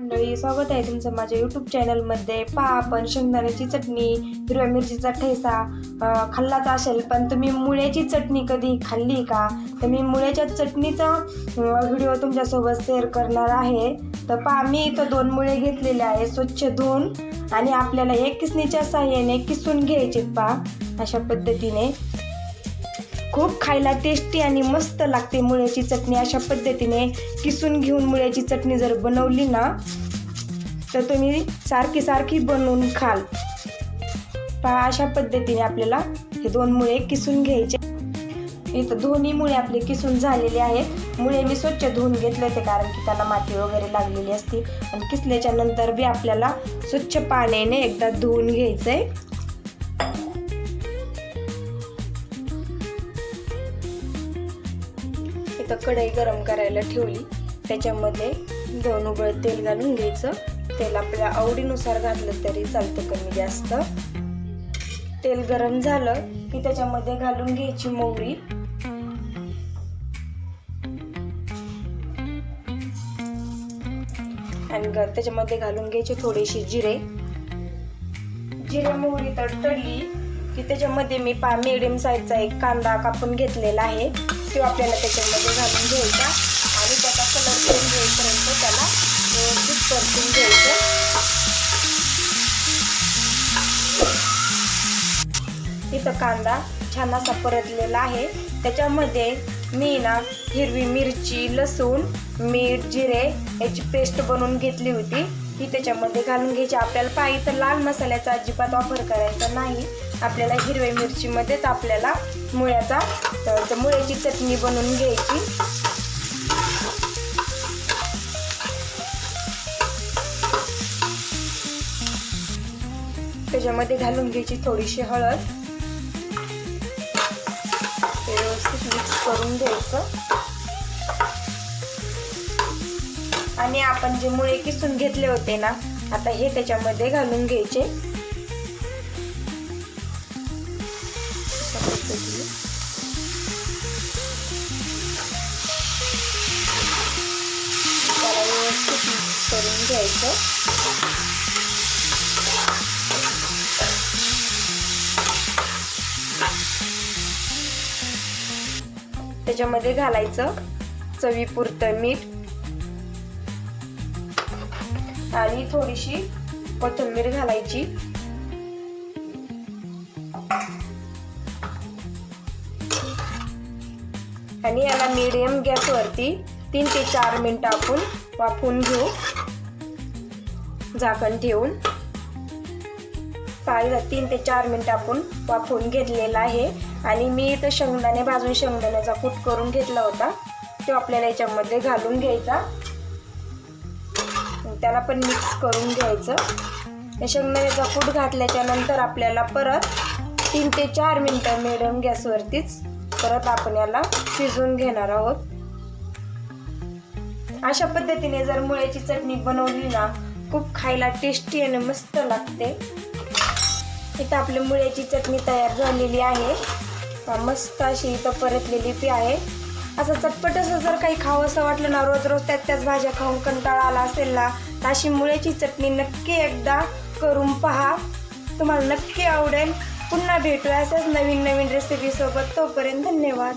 मंडळी स्वागत आहे तुमचं माझ्या यूट्यूब चॅनलमध्ये पहा आपण शेंगदाण्याची चटणी हिरव्या मिरचीचा ठेसा खाल्लाच असेल पण तुम्ही मुळ्याची चटणी कधी खाल्ली का? तर मी मुळ्याच्या चटणीचा व्हिडिओ तुमच्यासोबत शेअर करणार आहे. तर पहा मी इथं दोन मुळे घेतलेले आहे स्वच्छ धुवून आणि आपल्याला एक किसणीच्या साह्याने किसून घ्यायचे पहा अशा पद्धतीने. खूप खायला टेस्टी आणि मस्त लागते मुळ्याची चटणी. अशा पद्धतीने किसून घेऊन मुळ्याची चटणी जर बनवली ना तर तुम्ही सारखी सारखी बनवून खाल. पहा अशा पद्धतीने आपल्याला हे दोन मुळे किसून घ्यायचे. इथं दोन्ही मुळे आपले किसून झालेले आहेत. मुळे मी स्वच्छ धुवून घेतले होते कारण की त्याला माती वगैरे लागलेली असते. आणि किसल्याच्या नंतर बी आपल्याला स्वच्छ पाण्याने एकदा धुवून घ्यायचंय. इथं कढई गरम करायला ठेवली. त्याच्यामध्ये दोन उबळ तेल घालून घ्यायचं. तेल आपल्या आवडीनुसार घातलं तरी चालतं कमी जास्त. तेल गरम झालं की त्याच्यामध्ये घालून घ्यायची मोहरी. आणि त्याच्यामध्ये घालून घ्यायचे थोडेसे जिरे. जिरे मोहरी तर तडली. की त्याच्यामध्ये मी पा मिडियम साईजचा एक कांदा कापून घेतलेला आहे. तो आपल्याला त्याच्यामध्ये घालून घ्यायचा आणि त्याचा कलर करून घेईपर्यंत त्याला व्यवस्थित परतून घ्यायचं. इथं कांदा छान असा परतलेला आहे. त्याच्यामध्ये मी ना हिरवी मिरची लसूण मीठ जिरे याची पेस्ट बनवून घेतली होती. ही त्याच्यामध्ये घालून घ्यायची. आपल्याला पाहिजे तर लाल मसाल्याचा अजिबात वापर करायचा नाही. आपल्याला हिरव्या मिरचीमध्येच आपल्याला मुळ्याचा तर मुळ्याची चटणी बनवून घ्यायची. त्याच्यामध्ये घालून घ्यायची थोडीशी हळद. व्यवस्थित मिक्स करून घ्यायचं. आणि आपण जे मुळे किसून घेतले होते ना आता हे त्याच्यामध्ये घालून घ्यायचे. त्याला व्यवस्थित मिक्स करून घ्यायचं. त्याच्यामध्ये घालायचं चवीपुरतं मीठ. आणि थोडीशी कोथिंबीर घालायची. आणि याला मीडियम गॅसवरती तीन ते चार मिनटं आपण वाफवून घेऊ. झाकण ठेवून. पाहिजे तीन ते चार मिनटं आपण वाफवून घेतलेला आहे. आणि मी इथं शेंगदाणे भाजून शेंगदाण्याचा कूट करून घेतला होता. तो आपल्याला याच्यामध्ये घालून घ्यायचा. त्याला पण मिक्स करून घ्यायचं. या शेंगदाण्याचा कूट घातल्याच्या नंतर आपल्याला परत तीन ते चार मिनटं मिडियम गॅसवरतीच परत आपण याला शिजवून घेणार आहोत. अशा पद्धतीने जर मुळ्याची चटणी बनवली ना खूप खायला टेस्टी आणि मस्त लागते. इथं आपली मुळ्याची चटणी तयार झालेली आहे. मस्त अशी इथं परतलेली पी आहे. असं चटपट असं जर काही खावं असं वाटलं ना रोज रोज त्यात त्याच भाज्या खाऊन कंटाळा आला असेल ना तर अशी मुळ्याची चटणी नक्की एकदा करून पहा. तुम्हाला नक्की आवडेल. पुन्हा भेटूया असंच नवीन नवीन रेसिपीसोबत तोपर्यंत धन्यवाद.